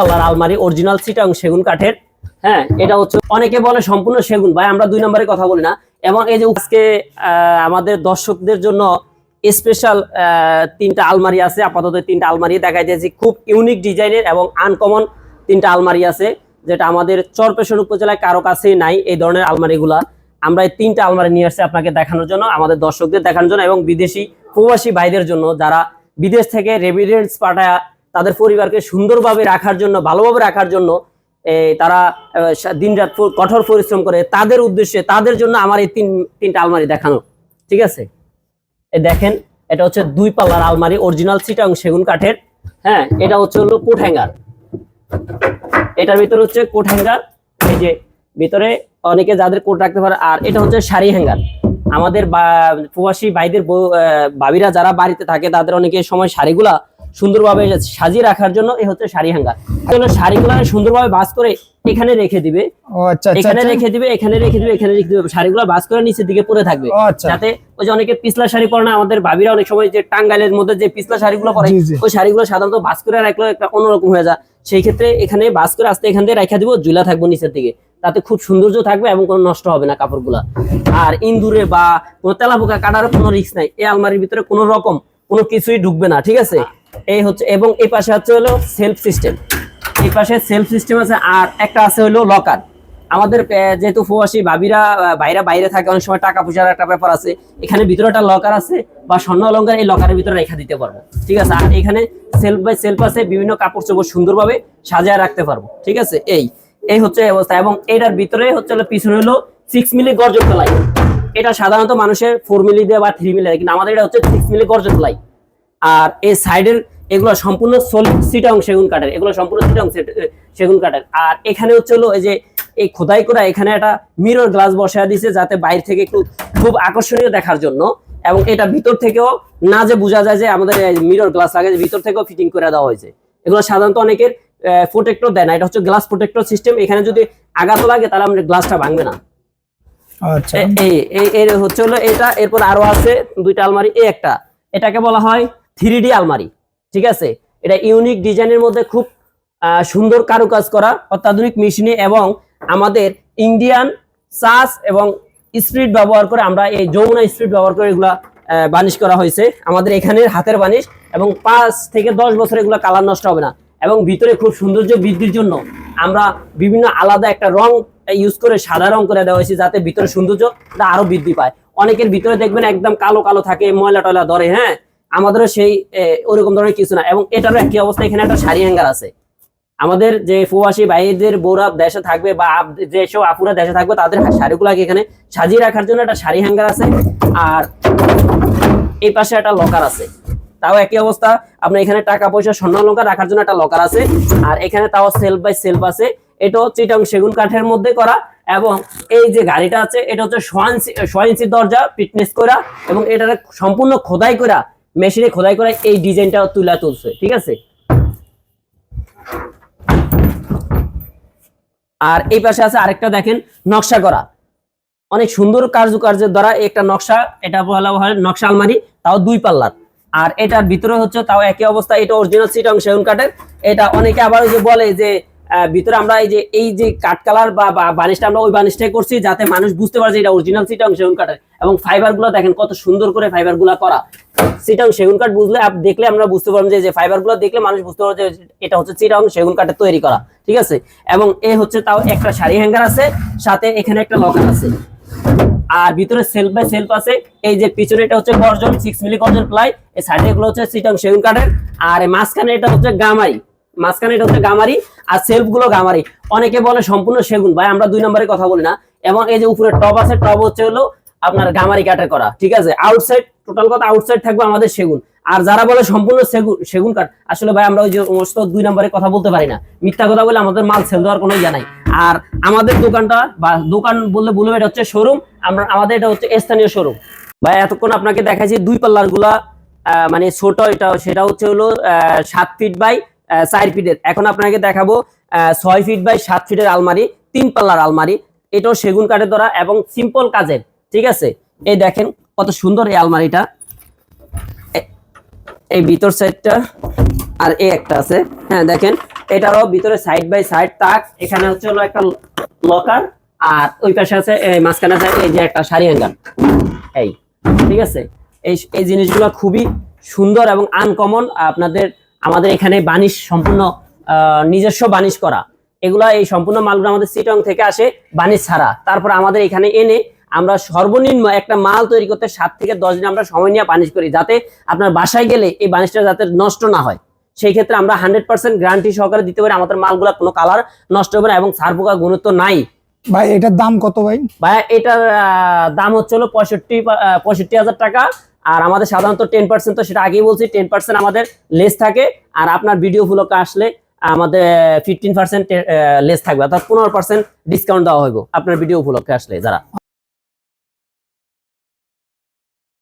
পাল্লার আলমারি অরিজিনাল সিটং সেগুন কাঠের। হ্যাঁ এটা হচ্ছে অনেকে বলে সম্পূর্ণ সেগুন। ভাই, আমরা দুই নম্বরে কথা বলি না। এবং এই যে আজকে আমাদের দর্শকদের জন্য স্পেশাল তিনটা আলমারি আছে। আপাতত তিনটা আলমারি দেখা যাচ্ছে খুব ইউনিক ডিজাইনের এবং আনকমন তিনটা আলমারি আছে, যেটা আমাদের চরপেশন উপজেলায় কারও কাছেই নাই এই ধরনের আলমারিগুলা। আমরা এই তিনটা আলমারি নিয়ে আসছি আপনাকে দেখানোর জন্য, আমাদের দর্শকদের দেখানোর জন্য এবং বিদেশি প্রবাসী ভাইদের জন্য, যারা বিদেশ থেকে রেভিডেন্স পাঠায় তাদের পরিবারকে সুন্দরভাবে রাখার জন্য, ভালোভাবে রাখার জন্য তারা দিন রাত কঠোর পরিশ্রম করে তাদের উদ্দেশ্যে, তাদের জন্য আমার এই তিন, তিনটা আলমারি দেখানো। ঠিক আছে? দেখেন, এটা হচ্ছে দুই পাল্লার আলমারি, অরিজিনাল সিটাং সেগুন কাঠের। হ্যাঁ এটা হচ্ছে হলো কোট হ্যাঙ্গার। এটার ভিতরে হচ্ছে কোট হ্যাঙ্গার। এই যে, ভিতরে অনেকে যাদের কোট রাখতে পারে, আর এটা হচ্ছে শাড়ি হ্যাঙ্গার। আমাদের প্রবাসী ভাইদের ভাবিরা যারা বাড়িতে থাকে, তাদের অনেকে সময় শাড়িগুলা সুন্দরভাবে সাজিয়ে রাখার জন্য এই হচ্ছে শাড়ি হ্যাঙ্গার শাড়িগুলা সুন্দরভাবে বাস করে এখানে রেখে দিবে। ও আচ্ছা আচ্ছা এখানে আচ্ছা। রেখে দিবে এখানে রেখে দিবে এখানে রেখে দিবে। শাড়িগুলো বাস করে নিচের দিকে পরে থাকবে। যাতে ওই যে অনেকে পিছলা শাড়ি পরে না আমাদের ভাবিরা অনেক সময় যে টাঙ্গাইলের মধ্যে যে পিছলা শাড়িগুলো পরে। ওই শাড়িগুলো সাধারণত বাস করে রাখলে একটা অন্যরকম হয়ে যায়। সেই ক্ষেত্রে এখানে বাস করে আস্তে এখান থেকে রেখে দিব ঝুলা থাকব নিচের দিকে। তাতে খুব সৌন্দর্য থাকবে এবং কোনো নষ্ট হবে না কাপড়গুলা। আর ইন্দুরে বা কোনো তেলা পোকা কাটারও কোনো রিস্ক নাই। এই আলমারির ভিতরে কোনো রকম কোনো কিছুই ঢুকবে না ঠিক আছে? এই হচ্ছে, এবং এই পাশে হচ্ছে হলো সেলফ সিস্টেম এই পাশে সেলফ সিস্টেম আছে, আর একটা আছে হলো লকার আমাদের যেহেতু প্রবাসী ভাবিরা ভাইরা বাইরে থাকে, অনেক সময় টাকা পয়সার একটা ব্যাপার আছে। এখানে ভিতরে একটা লকার আছে, বা স্বর্ণ অলঙ্কার, এই লকারের ভিতরে রেখা দিতে পারব। ঠিক আছে? আর এখানে সেলফ বাই সেলফ আছে, বিভিন্ন কাপড় চোপড় সুন্দরভাবে সাজায় রাখতে পারব। ঠিক আছে? এই এই হচ্ছে অবস্থা। এবং এটার ভিতরে হচ্ছে হলো, পিছনে হলো সিক্স মিলি গর্জন ফেলাই এটা সাধারণত মানুষের ফোর মিলি দেয় বা থ্রি মিলি দেয়, কিন্তু আমাদের এটা হচ্ছে সিক্স মিলি গর্জন ফেলাই আর এই সাইডের এগুলো সম্পূর্ণ সিটং সেগুন কাঠের এগুলো সম্পূর্ণ সিটং সেগুন কাঠের। আর এখানে হচ্ছে হলো এই যে এই খোদাই করা এখানে একটা মিরর গ্লাস বসায় দিছে যাতে বাইরে থেকে একটু খুব আকর্ষণীয় দেখার জন্য। এবং এটা ভিতর থেকেও না যে বোঝা যায় যে আমাদের মিরর গ্লাস লাগে ভিতর থেকেও ফিটিং করে দেওয়া হয়েছে। এগুলো সাধারণত অনেকের প্রোটেক্টর দেয় না এটা হচ্ছে গ্লাস প্রোটেক্টর সিস্টেম এখানে যদি আঘাত লাগে তাহলে আমাদের গ্লাসটা ভাঙবে না। আচ্ছা। এই এই হচ্ছে হলো এটা এরপর আরও আছে দুইটা আলমারি এই একটা। এটাকে বলা হয় থ্রি আলমারি, ঠিক আছে? এটা ইউনিক ডিজাইনের মধ্যে খুব সুন্দর কারুকাজ করা অত্যাধুনিক মেশিনে এবং আমাদের ইন্ডিয়ান সাস এবং স্পিড ব্যবহার করে আমরা এই যমুনা স্পিড ব্যবহার করে এগুলা বানিশ করা হয়েছে। আমাদের এখানের হাতের বানিশ এবং পাঁচ থেকে দশ বছর এগুলো কালার নষ্ট হবে না এবং ভিতরে খুব সৌন্দর্য বৃদ্ধির জন্য আমরা বিভিন্ন আলাদা একটা রং ইউজ করে সাদা রং করে দেওয়া হয়েছে যাতে ভিতরে সৌন্দর্যটা আরও বৃদ্ধি পায়। অনেকের ভিতরে দেখবেন একদম কালো কালো থাকে, ময়লা টয়লা ধরে হ্যাঁ? আমাদেরও সেই ওরকম ধরনের কিছু না। এবং এটারও একই অবস্থা, এখানে একটা শাড়ি হ্যাঙ্গার আছে। আমাদের যে প্রবাসী ভাইদের বৌরা দেশে থাকবে বা যেসব আপুরা দেশে থাকবে, তাদের শাড়িগুলোকে এখানে সাজিয়ে রাখার জন্য একটা শাড়ি হ্যাঙ্গার আছে। আর এই পাশে একটা লকার আছে। তাও একই অবস্থা। আপনার এখানে টাকা পয়সা, স্বর্ণ অলঙ্কার রাখার জন্য একটা লকার আছে। আর এখানে তাও সেলফ বাই সেলফ আছে। এটাও চিটং সেগুন কাঠের মধ্যে করা। এবং এই যে গাড়িটা আছে, এটা হচ্ছে ছয় ইঞ্চি দরজা ফিটনেস করা। এবং এটা সম্পূর্ণ খোদাই করা। মেশিনে খোদাই করা এই ডিজাইনটা তুলে তুলছে, ঠিক আছে? আর এই পাশে আছে আরেকটা দেখেন, নকশা করা। অনেক সুন্দর কার্যকার্যের দ্বারা একটা নকশা, এটা বলা হয় নকশা আলমারি, তাও দুই পাল্লার। আর এটার ভিতরে হচ্ছে তাও একই অবস্থা, এটা অরিজিনাল সিটং সেগুন কাঠের। এটা অনেকে আবার যে বলে যে ভিতরে আমরা এই যে এই যে কাঠ কালার বা বানিশটা আমরা ওই বানিশটাই করছি যাতে মানুষ বুঝতে পারে যে এটা অরিজিনাল সিটং সেগুন কাঠের। এবং ফাইবারগুলো দেখেন কত সুন্দর করে ফাইবারগুলা করা। চিটাং সেগুন কাঠ বুঝলে দেখলে আমরা বুঝতে পারব যে যে ফাইবারগুলো দেখলে মানুষ বুঝতে পারবে যে এটা হচ্ছে চিটাং সেগুন কাঠের তৈরি করা। ঠিক আছে? এবং এ হচ্ছে তাও একটা শাড়ি হ্যাঙ্গার আছে, সাথে এখানে একটা লকার আছে। আর ভিতরে সেলফ বাই সেলফ আছে, এই যে পিছনে এটা হচ্ছে গর্জন সিক্স মিলি গর্জন প্লাই, এই সাইডে এগুলো হচ্ছে সিটং সেগুন কাঠের। আর মাঝখানে এটা হচ্ছে গামারি। মাঝখানে এটা হচ্ছে গামারি আর সেলফগুলো গামারি। অনেকে বলে সম্পূর্ণ সেগুন। ভাই, আমরা দুই নম্বরে কথা বলি না। এবং এই যে উপরে টপ আছে টপ হচ্ছে হলো আপনার গামারি কাঠের করা, ঠিক আছে? আউটসাইড টোটাল কথা আউটসাইড থাকবে আমাদের সেগুন। আর যারা বলে সম্পূর্ণ সেগুন সেগুন কাঠ, আসলে ভাই, আমরা ওই যে সমস্ত দুই নম্বরে কথা বলতে পারি না। মিথ্যা কথা বলে আমাদের মাল সেল দেওয়ার কোনো ইয়া নাই। আর আমাদের দোকানটা বা দোকান বললে বলব এটা হচ্ছে শোরুম আমরা আমাদের এটা হচ্ছে স্থানীয় শোরুম ভাই, এতক্ষণ আপনাকে দেখাচ্ছি দুই পাল্লারগুলা মানে ছোট এটা, সেটা হচ্ছে হলো সাত ফিট বাই চার ফিটের। এখন আপনাকে দেখাবো ছয় ফিট বাই সাত ফিটের আলমারি, তিন পাল্লার আলমারি। এটাও সেগুন কাঠের দ্বারা এবং সিম্পল কাজের, ঠিক আছে? এই দেখেন কত সুন্দর এই আলমারিটা। এই ভিতর সাইডটা আর এই একটা আছে। হ্যাঁ দেখেন, এটারও ভিতরে সাইড বাই সাইড তাক। এখানে হচ্ছে হলো একটা লকার আর ওই পাশে আছে মাঝখানে আছে এই যে একটা সারি হ্যাঙ্গার এই, ঠিক আছে? এই এই জিনিসগুলো খুবই সুন্দর এবং আনকমন আপনাদের আমাদের এখানে বানিশ সম্পূর্ণ নিজস্ব বানিশ করা। এগুলা এই সম্পূর্ণ মালগুলো আমাদের সিটং থেকে আসে বানিশ ছাড়া। তারপর আমাদের এখানে এনে আমরা সর্বনিম্ন একটা মাল তৈরি করতে সাত থেকে দশ দিন আমরা সময় নিয়ে বানিশ করি যাতে আপনার বাসায় গেলে এই বানিশটা যাতে নষ্ট না হয়। সেই ক্ষেত্রে আমরা হান্ড্রেড পার্সেন্ট গ্যারান্টি সহকারে দিতে পারি আমাদের মালগুলা কোনো কালার নষ্ট হবে না এবং সার পোকা গুণত্ব নাই। ভাই এটার দাম কত ভাই? ভাই এটার দাম হচ্ছে হলো পঁয়ষট্টি পঁয়ষট্টি হাজার টাকা। আর আমাদের সাধারণত টেন পার্সেন্ট তো সেটা আগেই বলছি টেন পার্সেন্ট আমাদের লেস থাকে, আর আপনার ভিডিও ফুলকে আসলে আমাদের ফিফটিন পার্সেন্ট লেস থাকবে, অর্থাৎ পনেরো পার্সেন্ট ডিসকাউন্ট দেওয়া হইব আপনার ভিডিও উপলক্ষে আসলে যারা।